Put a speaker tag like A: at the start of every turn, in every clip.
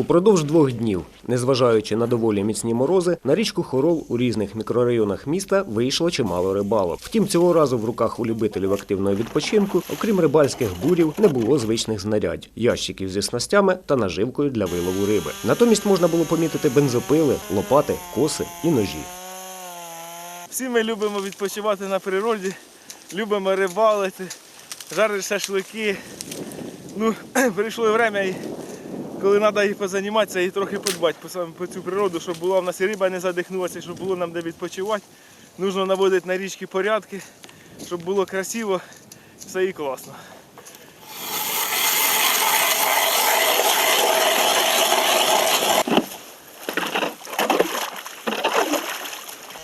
A: Упродовж двох днів, незважаючи на доволі міцні морози, на річку Хорол у різних мікрорайонах міста вийшло чимало рибалок. Втім, цього разу в руках у любителів активного відпочинку, окрім рибальських бурів, не було звичних знарядь, ящиків зі снастями та наживкою для вилову риби. Натомість можна було помітити бензопили, лопати, коси і ножі.
B: Всі ми любимо відпочивати на природі, любимо рибалити, жарити шашлики. Ну, прийшло время, і коли треба їх позаніматися, і трохи подбати по, цю природу, щоб була в нас і риба не задихнулася, щоб було нам де відпочивати. Нужно наводити на річки порядки, щоб було красиво, все і класно.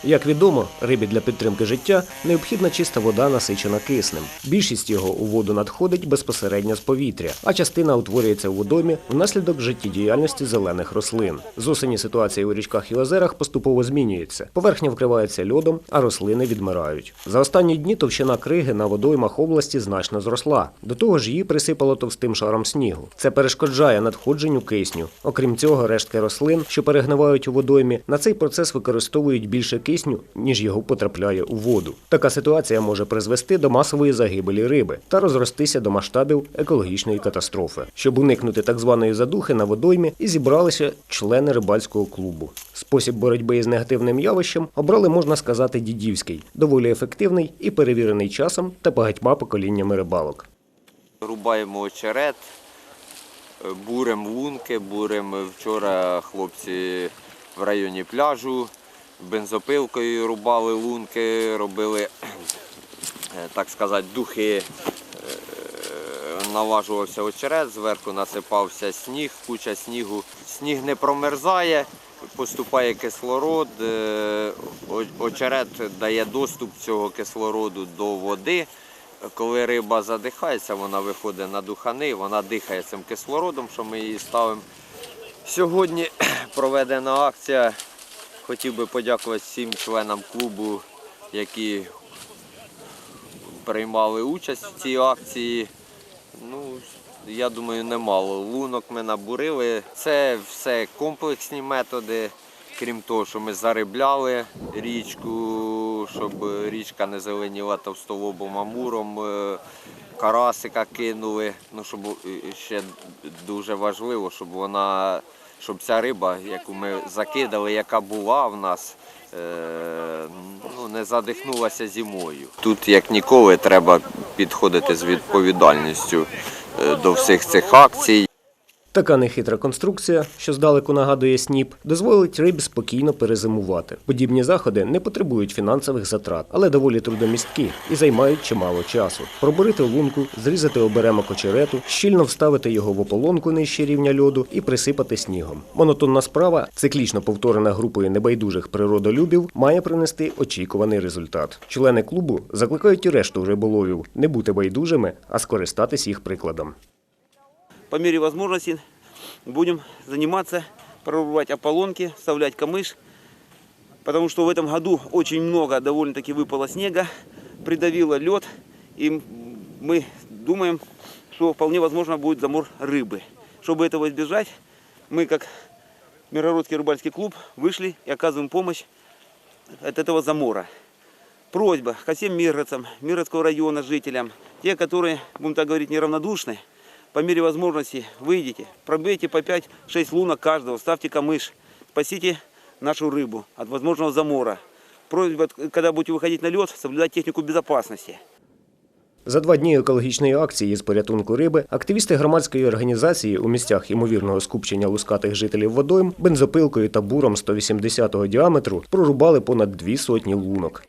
A: Як відомо, рибі для підтримки життя необхідна чиста вода, насичена киснем. Більшість його у воду надходить безпосередньо з повітря, а частина утворюється у водомі внаслідок життєдіяльності зелених рослин. З осені ситуація у річках і озерах поступово змінюється. Поверхня вкривається льодом, а рослини відмирають. За останні дні товщина криги на водоймах області значно зросла. До того ж, її присипало товстим шаром снігу. Це перешкоджає надходженню кисню. Окрім цього, рештки рослин, що перегнивають у водоймі, на цей процес використовують більше кисню, ніж його потрапляє у воду. Така ситуація може призвести до масової загибелі риби та розростися до масштабів екологічної катастрофи. Щоб уникнути так званої задухи на водоймі, і зібралися члени рибальського клубу. Спосіб боротьби із негативним явищем обрали, можна сказати, дідівський, доволі ефективний і перевірений часом та багатьма поколіннями рибалок.
C: Рубаємо очерет, бурем лунки, бурем вчора хлопці в районі пляжу, бензопилкою рубали лунки, робили, е, так сказати, духи. Е, Наважувався очерет, зверху насипався сніг, куча снігу. Сніг не промерзає, поступає кислород, е, очерет дає доступ цього кислороду до води. Коли риба задихається, вона виходить на духани, вона дихає цим кислородом, що ми її ставимо. Сьогодні проведена акція. Хотів би подякувати всім членам клубу, які приймали участь в цій акції. Ну, я думаю, немало. Лунок ми набурили. Це все комплексні методи. Крім того, що ми зарибляли річку, щоб річка не зеленіла товстолобом амуром, е, карасика кинули. Ну, щоб е, ще дуже важливо, щоб вона, щоб ця риба, яку ми закидали, яка була в нас, е, ну, не задихнулася зимою. Тут, як ніколи, треба підходити з відповідальністю е, до всіх цих акцій.
A: Така нехитра конструкція, що здалеку нагадує сніп, дозволить рибі спокійно перезимувати. Подібні заходи не потребують фінансових затрат, але доволі трудомісткі і займають чимало часу. Пробурити лунку, зрізати оберемок очерету, щільно вставити його в ополонку нижче рівня льоду і присипати снігом. Монотонна справа, циклічно повторена групою небайдужих природолюбів, має принести очікуваний результат. Члени клубу закликають і решту риболовів не бути байдужими, а скористатись їх прикладом.
D: По мере возможности будем заниматься, прорубать ополонки, вставлять камыш, потому что в этом году очень много довольно-таки выпало снега, придавило лед, и мы думаем, что вполне возможно будет замор рыбы. Чтобы этого избежать, мы как Мирородский рыбальский клуб вышли и оказываем помощь от этого замора. Просьба ко всем миргородцам, Миргородского района, жителям, те, которые, будем так говорить, неравнодушны, по мере возможности выйдите, пробейте по 5-6 лунок каждого, ставьте камыш, спасите нашу рыбу от возможного замора. Просьба, когда будете выходить на лед, соблюдать технику безопасности.
A: За два дні екологічної акції з порятунку риби активісти громадської організації у місцях ймовірного скупчення лускатих жителів водойм бензопилкою та буром 180-го діаметру прорубали понад дві сотні лунок.